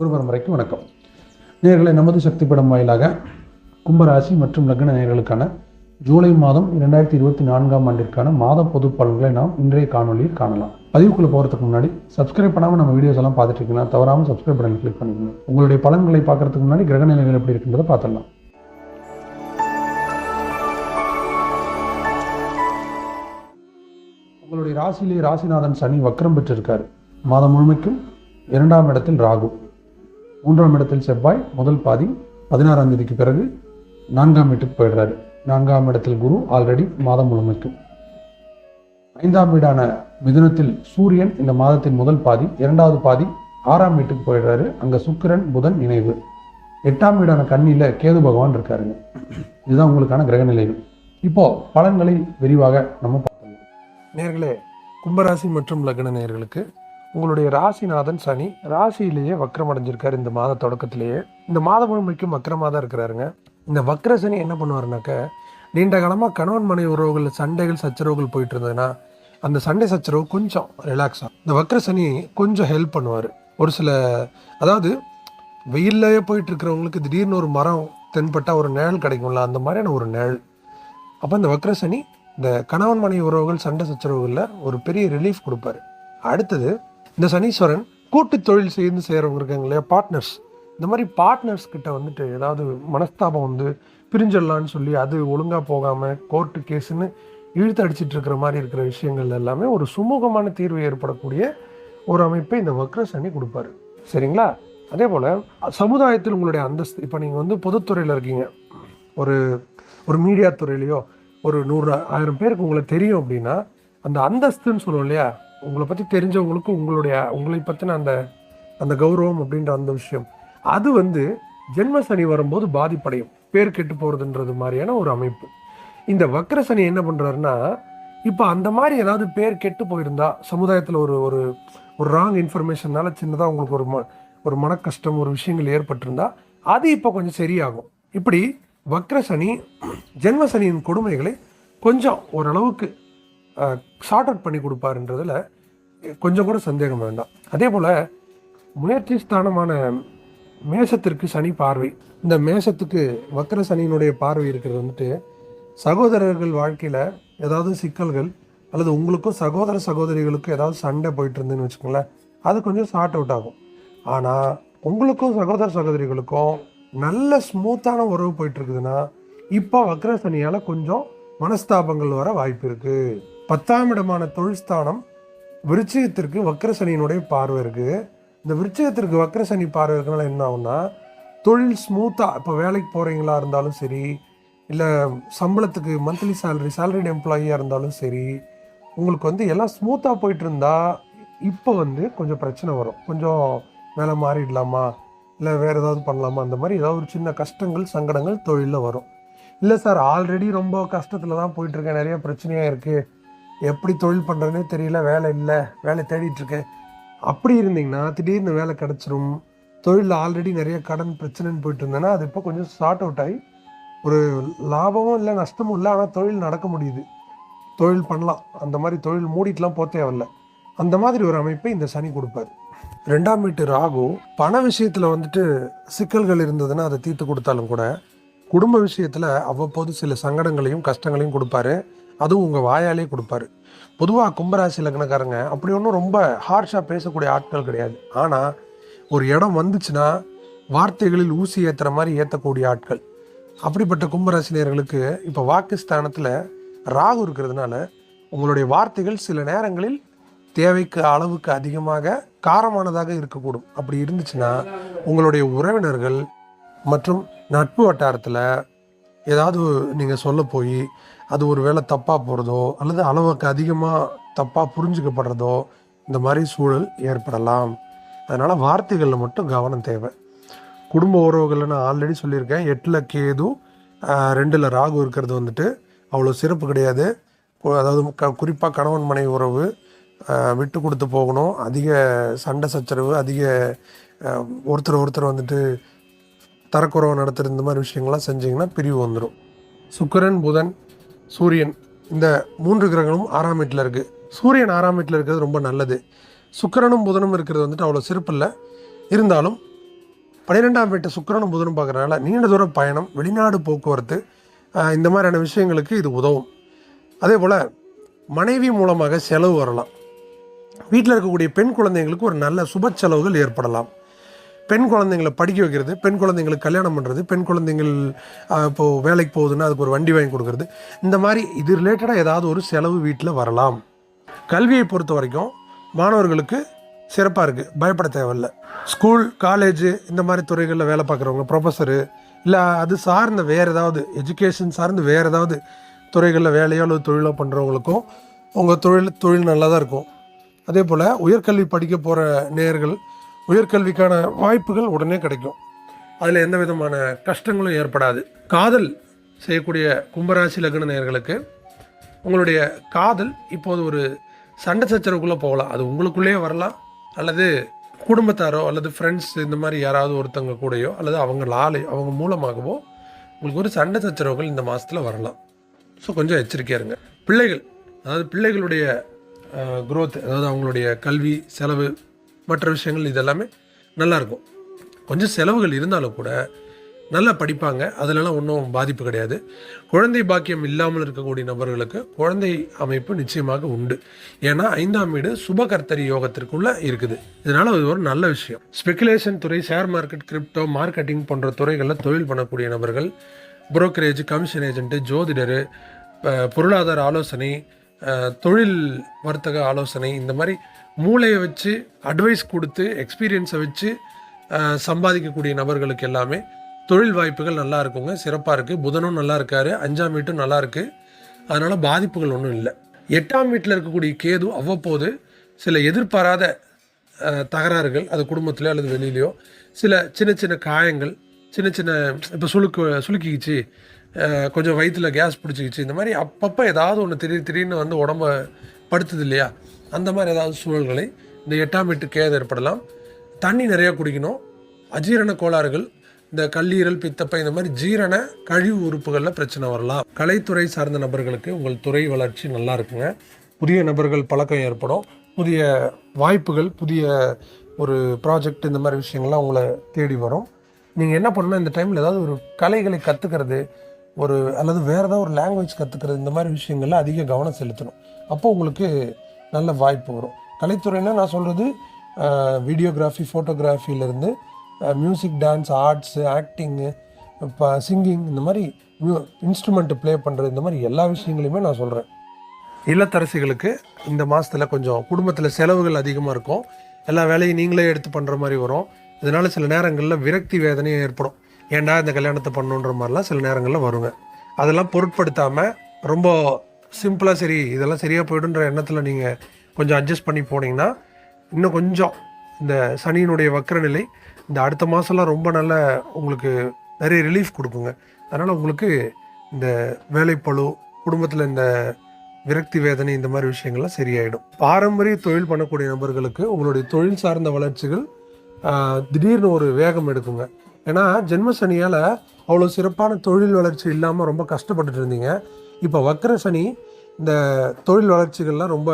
குரு பரம்பரைக்கு வணக்கம். நேர்களை நமது சக்தி படம் வாயிலாக கும்பராசி மற்றும் லக்ன நேர்களுக்கான ஜூலை மாதம் இரண்டாயிரத்தி இருபத்தி நான்காம் ஆண்டிற்கான மாத பொது பலன்களை நாம் இன்றைய காணொலியில் காணலாம். பதிவுக்குள்ள போகிறதுக்கு முன்னாடி சப்ஸ்கிரைப் பண்ணாமல் நம்ம வீடியோஸ் எல்லாம் பார்த்துட்டு இருக்கலாம் தவறாமல் சப்ஸ்கிரைப் பட்டன் கிளிக் பண்ணிக்கணும் உங்களுடைய பலன்களை பார்க்கறதுக்கு முன்னாடி கிரக நிலைகள் எப்படி இருக்குன்றதை பார்த்துடலாம். உங்களுடைய ராசியிலே ராசிநாதன் சனி வக்கரம் பெற்றிருக்கார். மாதம் முழுமைக்கும் இரண்டாம் இடத்தில் ராகு. மூன்றாம் இடத்தில் செவ்வாய் முதல் பாதி பதினாறாம் தேதிக்கு பிறகு நான்காம் வீட்டுக்கு போயிடுறாரு. நான்காம் இடத்தில் குரு ஆல்ரெடி மாதம் முழுமைக்கும் ஐந்தாம் வீடான மிதுனத்தில் சூரியன் இந்த மாதத்தின் முதல் பாதி இரண்டாவது பாதி ஆறாம் வீட்டுக்கு போயிடுறாரு. அங்க சுக்கிரன் புதன் இணைவு. எட்டாம் வீடான கண்ணியில் கேது பகவான் இருக்காருங்க. இதுதான் உங்களுக்கான கிரக நிலைகள். இப்போ பலன்களை விரிவாக நம்ம பார்க்கலாம். நேர்களே கும்பராசி மற்றும் லக்ன நேர்களுக்கு உங்களுடைய ராசிநாதன் சனி ராசியிலேயே வக்ரம் அடைஞ்சிருக்கார் இந்த மாத தொடக்கத்திலேயே. இந்த மாதம் முழுமைக்கும் வக்கரமாக தான் இருக்கிறாருங்க. இந்த வக்ர சனி என்ன பண்ணுவாருனாக்க நீண்ட காலமாக கணவன் மனைவி உறவுகள் சண்டைகள் சச்சரவுகள் போயிட்டு இருந்ததுன்னா அந்த சண்டை சச்சரவு கொஞ்சம் ரிலாக்ஸ் ஆகும் இந்த வக்ர சனி கொஞ்சம் ஹெல்ப் பண்ணுவார். ஒரு சில அதாவது வெயிலே போயிட்டு இருக்கிறவங்களுக்கு திடீர்னு ஒரு மரம் தென்பட்டால் ஒரு நிழல் கிடைக்கும்ல அந்த மாதிரியான ஒரு நிழல். அப்போ இந்த வக்ர சனி இந்த கணவன் மனைவி உறவுகள் சண்டை சச்சரவுகளில் ஒரு பெரிய ரிலீஃப் கொடுப்பாரு. அடுத்தது இந்த சனீஸ்வரன் கூட்டு தொழில் சேர்ந்து செய்கிறவங்க இருக்காங்க இல்லையா? பார்ட்னர்ஸ் இந்த மாதிரி பார்ட்னர்ஸ் கிட்ட வந்துட்டு ஏதாவது மனஸ்தாபம் வந்து பிரிஞ்சிடலான்னு சொல்லி அது ஒழுங்காக போகாமல் கோர்ட்டு கேஸுன்னு இழுத்து அடிச்சிட்டு இருக்கிற மாதிரி இருக்கிற விஷயங்கள் எல்லாமே ஒரு சுமூகமான தீர்வு ஏற்படக்கூடிய ஒரு அமைப்பை இந்த வக்ர சனி கொடுப்பாரு. சரிங்களா? அதே போல் சமுதாயத்தில் உங்களுடைய அந்தஸ்து இப்போ நீங்கள் வந்து பொதுத்துறையில் இருக்கீங்க. ஒரு ஒரு மீடியா துறையிலையோ ஒரு நூறு ஆயிரம் பேருக்கு உங்களை தெரியும் அப்படின்னா அந்த அந்தஸ்துன்னு சொல்லுவோம் இல்லையா? உங்களை பற்றி தெரிஞ்சவங்களுக்கு உங்களுடைய உங்களை பற்றின அந்த அந்த கௌரவம் அப்படின்ற அந்த விஷயம். அது வந்து ஜென்ம சனி வரும்போது பாதிப்படையும். பேர் கெட்டு போகிறதுன்றது மாதிரியான ஒரு அமைப்பு. இந்த வக்ர சனி என்ன பண்ணுறாருன்னா இப்போ அந்த மாதிரி ஏதாவது பேர் கெட்டு போயிருந்தா சமுதாயத்தில் ஒரு ஒரு ஒரு ராங் இன்ஃபர்மேஷன்னால சின்னதாக உங்களுக்கு ஒரு ம ஒரு மன கஷ்டம் ஒரு விஷயங்கள் ஏற்பட்டிருந்தா அது இப்போ கொஞ்சம் சரியாகும். இப்படி வக்ர சனி ஜென்ம சனியின் கொடுமைகளை கொஞ்சம் ஓரளவுக்கு ஷார்ட் அவுட் பண்ணி கொடுப்பாருன்றதில் கொஞ்சம் கூட சந்தேகம் வேண்டாம். அதே போல் முயற்சி ஸ்தானமான மேஷத்திற்கு சனி பார்வை. இந்த மேஷத்துக்கு வக்கர சனியினுடைய பார்வை இருக்கிறது வந்துட்டு சகோதரர்கள் வாழ்க்கையில் ஏதாவது சிக்கல்கள் அல்லது உங்களுக்கும் சகோதர சகோதரிகளுக்கும் ஏதாவது சண்டை போயிட்டு இருந்துன்னு வச்சுக்கோங்களேன் அது கொஞ்சம் ஷார்ட் அவுட் ஆகும். ஆனால் உங்களுக்கும் சகோதர சகோதரிகளுக்கும் நல்ல ஸ்மூத்தான உறவு போயிட்டு இருக்குதுன்னா இப்போ வக்ர சனியால் கொஞ்சம் மனஸ்தாபங்கள் வர வாய்ப்பு இருக்குது பத்தாம் இடமான தொழில்ஸ்தானம் விருச்சிகத்திற்கு வக்கரசனியினுடைய பார்வை இருக்குது இந்த விருச்சிகத்திற்கு வக்கரசனி பார்வை இருக்கனால என்ன ஆகும்னா தொழில் ஸ்மூத்தாக இப்போ வேலைக்கு போகிறீங்களா இருந்தாலும் சரி இல்லை சம்பளத்துக்கு மந்த்லி சேலரி சேலரிடு எம்ப்ளாயியாக இருந்தாலும் சரி உங்களுக்கு வந்து எல்லாம் ஸ்மூத்தாக போயிட்டு இருந்தா இப்போ வந்து கொஞ்சம் பிரச்சனை வரும். கொஞ்சம் வேலை மாறிடலாமா? இல்லை வேறு ஏதாவது பண்ணலாமா? அந்த மாதிரி ஏதாவது ஒரு சின்ன கஷ்டங்கள் சங்கடங்கள் தொழிலில் வரும். இல்லை சார் ஆல்ரெடி ரொம்ப கஷ்டத்தில் தான் போயிட்டுருக்கேன். நிறைய பிரச்சனையாக இருக்குது எப்படி தொழில் பண்ணுறதுனே தெரியல வேலை இல்லை வேலை தேடிட்டுருக்கேன் அப்படி இருந்தீங்கன்னா திடீர்னு வேலை கிடச்சிரும். தொழிலில் ஆல்ரெடி நிறைய கடன் பிரச்சனைன்னு போயிட்டு இருந்தேன்னா அது இப்போ கொஞ்சம் ஷார்ட் அவுட் ஆகி ஒரு லாபமும் இல்லை நஷ்டமும் இல்லை ஆனால் தொழில் நடக்க முடியுது. தொழில் பண்ணலாம். அந்த மாதிரி தொழில் மூடிட்டுலாம் போக தேவையில்ல. அந்த மாதிரி ஒரு அமைப்பை இந்த சனி கொடுப்பாரு. ரெண்டாம் வீட்டு ராகு பண விஷயத்தில் வந்துட்டு சிக்கல்கள் இருந்ததுன்னா அதை தீர்த்து கொடுத்தாலும் கூட குடும்ப விஷயத்தில் அவ்வப்போது சில சங்கடங்களையும் கஷ்டங்களையும் கொடுப்பாரு. அதுவும் உங்கள் வாயாலே கொடுப்பாரு. பொதுவாக கும்பராசி லக்னக்காரங்க அப்படி ஒன்றும் ரொம்ப ஹார்ஷாக பேசக்கூடிய ஆட்கள் கிடையாது. ஆனால் ஒரு இடம் வந்துச்சுன்னா வார்த்தைகளில் ஊசி ஏற்றுற மாதிரி ஏற்றக்கூடிய ஆட்கள். அப்படிப்பட்ட கும்பராசினியர்களுக்கு இப்போ வாக்குஸ்தானத்தில் ராகு இருக்கிறதுனால உங்களுடைய வார்த்தைகள் சில நேரங்களில் தேவைக்கு அளவுக்கு அதிகமாக காரமானதாக இருக்கக்கூடும். அப்படி இருந்துச்சுன்னா உங்களுடைய உறவினர்கள் மற்றும் நட்பு வட்டாரத்தில் ஏதாவது நீங்கள் சொல்ல போய் அது ஒரு வேளை தப்பாக போகிறதோ அல்லது அளவுக்கு அதிகமாக தப்பாக புரிஞ்சுக்கப்படுறதோ இந்த மாதிரி சூழல் ஏற்படலாம். அதனால் வார்த்தைகளில் மட்டும் கவனம் தேவை. குடும்ப உறவுகளில் நான் ஆல்ரெடி சொல்லியிருக்கேன். எட்டில் கேது ரெண்டில் ராகு இருக்கிறது வந்துட்டு அவ்வளோ சிறப்பு கிடையாது. அதாவது க குறிப்பாக கணவன் மனைவி உறவு விட்டு கொடுத்து போகணும். அதிக சண்டை சச்சரவு அதிக ஒருத்தர் ஒருத்தர் வந்துட்டு தரக்குறவு நடத்துகிற இந்த மாதிரி விஷயங்கள்லாம் செஞ்சிங்கன்னா பிரிவு வந்துடும் சுக்கரன் புதன் சூரியன். இந்த மூன்று கிரகங்களும் ஆறாம் வீட்டில் இருக்குது சூரியன் ஆறாம் வீட்டில் இருக்கிறது ரொம்ப நல்லது. சுக்கிரனும் புதனும் இருக்கிறது வந்துட்டு அவ்வளோ சிறப்பு இல்லை இருந்தாலும் பன்னிரெண்டாம் வீட்டை சுக்கிரனும் புதனும் பார்க்குறதுனால நீண்ட தூர பயணம் வெளிநாடு போக்குவரத்து இந்த மாதிரியான விஷயங்களுக்கு இது உதவும். அதே போல் மனைவி மூலமாக செலவு வரலாம். வீட்டில் இருக்கக்கூடிய பெண் குழந்தைங்களுக்கு ஒரு நல்ல சுப செலவுகள் ஏற்படலாம். பெண் குழந்தைங்களை படிக்க வைக்கிறது பெண் குழந்தைங்களுக்கு கல்யாணம் பண்ணுறது பெண் குழந்தைங்கள் இப்போது வேலைக்கு போகுதுன்னா அதுக்கு ஒரு வண்டி வாங்கி கொடுக்குறது. இந்த மாதிரி இது ரிலேட்டடாக ஏதாவது ஒரு செலவு வீட்டில் வரலாம். கல்வியை பொறுத்த வரைக்கும் மாணவர்களுக்கு சிறப்பாக இருக்குது பயப்பட தேவையில்ல. ஸ்கூல் காலேஜ் இந்த மாதிரி துறைகளில் வேலை பார்க்குறவங்க ப்ரொஃபஸரு இல்லை அது சார்ந்த வேறு ஏதாவது எஜுகேஷன் சார்ந்து வேறு ஏதாவது துறைகளில் வேலையோ அல்லது தொழிலோ பண்ணுறவங்களுக்கும் உங்கள் தொழில் தொழில் நல்லா தான் இருக்கும். அதே போல் உயர்கல்வி படிக்க போகிற நேயர்கள் உயர்கல்விக்கான வாய்ப்புகள் உடனே கிடைக்கும். அதில் எந்த விதமான கஷ்டங்களும் ஏற்படாது. காதல் செய்யக்கூடிய கும்பராசி லக்ன நேர்களுக்கு உங்களுடைய காதல் இப்போது ஒரு சண்டை சச்சரவுக்குள்ளே போகலாம். அது உங்களுக்குள்ளேயே வரலாம். அல்லது குடும்பத்தாரோ அல்லது ஃப்ரெண்ட்ஸ் இந்த மாதிரி யாராவது ஒருத்தவங்க கூடயோ அல்லது அவங்களாலே அவங்க மூலமாகவோ உங்களுக்கு ஒரு சண்டை சச்சரவுகள் இந்த மாதத்தில் வரலாம். ஸோ கொஞ்சம் எச்சரிக்கையாக இருங்க. பிள்ளைகள் அதாவது பிள்ளைகளுடைய குரோத் அதாவது அவங்களுடைய கல்வி செலவு மற்ற விஷயங்கள் இதெல்லாமே நல்லாயிருக்கும். கொஞ்சம் செலவுகள் இருந்தாலும் கூட நல்லா படிப்பாங்க. அதிலலாம் ஒன்றும் பாதிப்பு கிடையாது. குழந்தை பாக்கியம் இல்லாமல் இருக்கக்கூடிய நபர்களுக்கு குழந்தை அமைப்பு நிச்சயமாக உண்டு. ஏன்னா ஐந்தாம் வீடு சுபகர்த்தரி யோகத்திற்குள்ள இருக்குது. இதனால் அது ஒரு நல்ல விஷயம். ஸ்பெகுலேஷன் துறை ஷேர் மார்க்கெட் கிரிப்டோ மார்க்கெட்டிங் போன்ற துறைகளில் தொழில் பண்ணக்கூடிய நபர்கள் புரோக்கரேஜ் கமிஷன் ஏஜென்ட்டு ஜோதிடரு பொருளாதார ஆலோசனை தொழில் வர்த்தக ஆலோசனை இந்த மாதிரி மூளையை வச்சு அட்வைஸ் கொடுத்து எக்ஸ்பீரியன்ஸை வச்சு சம்பாதிக்கக்கூடிய நபர்களுக்கு எல்லாமே தொழில் வாய்ப்புகள் நல்லா இருக்குங்க. சிறப்பாக இருக்குது புதனும் நல்லா இருக்காரு. அஞ்சாம் வீட்டும் நல்லா இருக்குது அதனால் பாதிப்புகள் ஒன்றும் இல்லை. எட்டாம் வீட்டில் இருக்கக்கூடிய கேது அவ்வப்போது சில எதிர்பாராத தகராறுகள் அது குடும்பத்திலையோ அல்லது வெளியிலையோ சில சின்ன சின்ன காயங்கள் சின்ன சின்ன இப்போ சுழுக்கு சுழுக்கிக்கிச்சு கொஞ்சம் வயிற்றில் கேஸ் பிடிச்சிக்கிச்சு. இந்த மாதிரி அப்பப்போ ஏதாவது ஒன்று திடீர் திடீர்னு வந்து உடம்ப படுத்துது இல்லையா? அந்த மாதிரி ஏதாவது சூழல்களை இந்த எட்டாம் எட்டு கேது ஏற்படலாம். தண்ணி நிறையா குடிக்கணும். அஜீரண கோளாறுகள் இந்த கல்லீரல் பித்தப்பை இந்த மாதிரி ஜீரண கழிவு உறுப்புகளில் பிரச்சனை வரலாம். கலைத்துறை சார்ந்த நபர்களுக்கு உங்கள் துறை வளர்ச்சி நல்லா இருக்குங்க. புதிய நபர்கள் பழக்கம் ஏற்படும். புதிய வாய்ப்புகள் புதிய ஒரு ப்ராஜெக்ட் இந்த மாதிரி விஷயங்கள்லாம் உங்களை தேடி வரும். நீங்கள் என்ன பண்ணணும்? இந்த டைமில் ஏதாவது ஒரு கலைகளை கற்றுக்கிறது ஒரு அல்லது வேறு ஏதாவது ஒரு லாங்குவேஜ் கற்றுக்கிறது இந்த மாதிரி விஷயங்களில் அதிக கவனம் செலுத்தணும். அப்போ உங்களுக்கு நல்ல வாய்ப்பு வரும். கலைத்துறைனா நான் சொல்கிறது வீடியோகிராஃபி ஃபோட்டோகிராஃபிலேருந்து மியூசிக் டான்ஸ் ஆர்ட்ஸு ஆக்டிங்கு இப்போ சிங்கிங் இந்த மாதிரி இன்ஸ்ட்ருமெண்ட்டு ப்ளே பண்ணுறது இந்த மாதிரி எல்லா விஷயங்களையுமே நான் சொல்கிறேன் இல்லத்தரசிகளுக்கு இந்த மாதத்தில் கொஞ்சம் குடும்பத்தில் செலவுகள் அதிகமாக இருக்கும். எல்லா வேலையும் நீங்களே எடுத்து பண்ணுற மாதிரி வரும். இதனால் சில நேரங்களில் விரக்தி வேதனையும் ஏற்படும். ஏன்டா இந்த கல்யாணத்தை பண்ணுன்ற மாதிரிலாம் சில நேரங்களில் வருங்க. அதெல்லாம் பொருட்படுத்தாமல் ரொம்ப சிம்பிளாக சரி இதெல்லாம் சரியாக போயிடுன்ற எண்ணத்தில் நீங்கள் கொஞ்சம் அட்ஜஸ்ட் பண்ணி போனீங்கன்னா இன்னும் கொஞ்சம் இந்த சனியினுடைய வக்கரநிலை இந்த அடுத்த மாதம்லாம் ரொம்ப நல்ல உங்களுக்கு நிறைய ரிலீஃப் கொடுக்குங்க. அதனால் உங்களுக்கு இந்த வேலைப்பளு குடும்பத்தில் இந்த விரக்தி வேதனை இந்த மாதிரி விஷயங்கள்லாம் சரியாயிடும். பாரம்பரிய தொழில் பண்ணக்கூடிய நபர்களுக்கு உங்களுடைய தொழில் சார்ந்த வளர்ச்சிகள் திடீர்னு ஒரு வேகம் எடுக்குங்க. ஏன்னா ஜென்ம சனியால் அவ்வளோ சிறப்பான தொழில் வளர்ச்சி இல்லாமல் ரொம்ப கஷ்டப்பட்டுட்டு இருந்தீங்க. இப்போ வக்கர சனி இந்த தொழில் வளர்ச்சிகள்லாம் ரொம்ப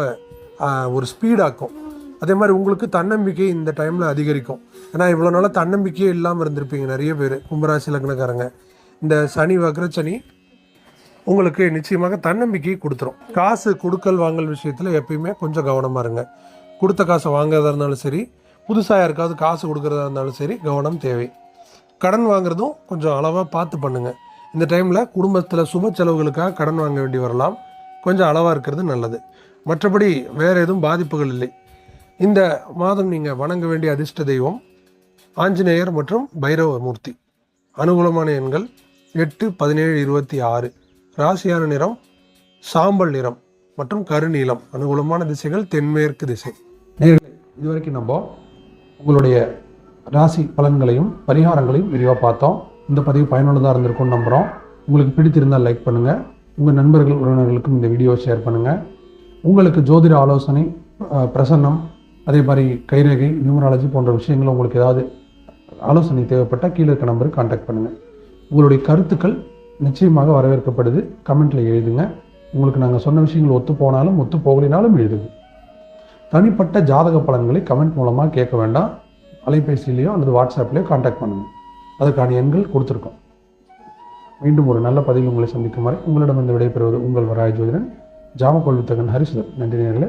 ஒரு ஸ்பீடாக்கும் அதே மாதிரி உங்களுக்கு தன்னம்பிக்கை இந்த டைமில் அதிகரிக்கும். ஏன்னா இவ்வளோ நாளாக தன்னம்பிக்கையே இல்லாமல் இருந்திருப்பீங்க நிறைய பேர் கும்பராசி லக்னக்காரங்க. இந்த சனி வக்ர சனி உங்களுக்கு நிச்சயமாக தன்னம்பிக்கையை கொடுத்துரும். காசு கொடுக்கல் வாங்கல் விஷயத்தில் எப்பயுமே கொஞ்சம் கவனமாக இருங்க. கொடுத்த காசை வாங்குறதா இருந்தாலும் சரி புதுசாக யாருக்காவது காசு கொடுக்குறதா இருந்தாலும் சரி கவனம் தேவை. கடன் வாங்குறதும் கொஞ்சம் அளவாக பார்த்து பண்ணுங்கள் இந்த டைமில் குடும்பத்தில் சுப செலவுகளுக்காக கடன் வாங்க வேண்டி வரலாம். கொஞ்சம் அளவாக இருக்கிறது நல்லது. மற்றபடி வேறு எதுவும் பாதிப்புகள் இல்லை. இந்த மாதம் நீங்கள் வணங்க வேண்டிய அதிர்ஷ்ட தெய்வம் ஆஞ்சநேயர் மற்றும் பைரவ மூர்த்தி அனுகூலமான எண்கள் எட்டு பதினேழு இருபத்தி ஆறு. ராசியான நிறம் சாம்பல் நிறம் மற்றும் கருநீளம் அனுகூலமான திசைகள் தென்மேற்கு திசை. இதுவரைக்கும் நம்ம உங்களுடைய ராசி பலன்களையும் பரிகாரங்களையும் விரிவாக பார்த்தோம். இந்த பதிவு பயனுள்ளதாக இருந்திருக்கும்னு நம்புகிறோம் உங்களுக்கு பிடித்திருந்தால் லைக் பண்ணுங்கள் உங்கள் நண்பர்கள் உறவினர்களுக்கும் இந்த வீடியோவை ஷேர் பண்ணுங்கள் உங்களுக்கு ஜோதிட ஆலோசனை பிரசன்னம் அதே மாதிரி கைரேகை நியூமராலஜி போன்ற விஷயங்கள் உங்களுக்கு ஏதாவது ஆலோசனை தேவைப்பட்டால் கீழே இருக்க நம்பருக்கு காண்டாக்ட் பண்ணுங்கள் உங்களுடைய கருத்துக்கள் நிச்சயமாக வரவேற்கப்படுது. கமெண்ட்டில் எழுதுங்க. உங்களுக்கு நாங்கள் சொன்ன விஷயங்கள் ஒத்து போனாலும் ஒத்து போகலினாலும் எழுதுங்க. தனிப்பட்ட ஜாதக பலன்களை கமெண்ட் மூலமாக கேட்க வேண்டாம். அலைபேசியிலையோ அல்லது வாட்ஸ்அப்லேயோ காண்டாக்ட் பண்ணுங்கள் அதற்கான எண்கள் கொடுத்துருக்கோம். மீண்டும் ஒரு நல்ல பதிவில் உங்களை சந்திக்கும் வரை உங்களிடம் இந்த விடைபெறுவது உங்கள் வராய் ஜோதிடன் ஜாமக்கோள் வித்தகன் ஹரிசுதன். நன்றி நேர்களே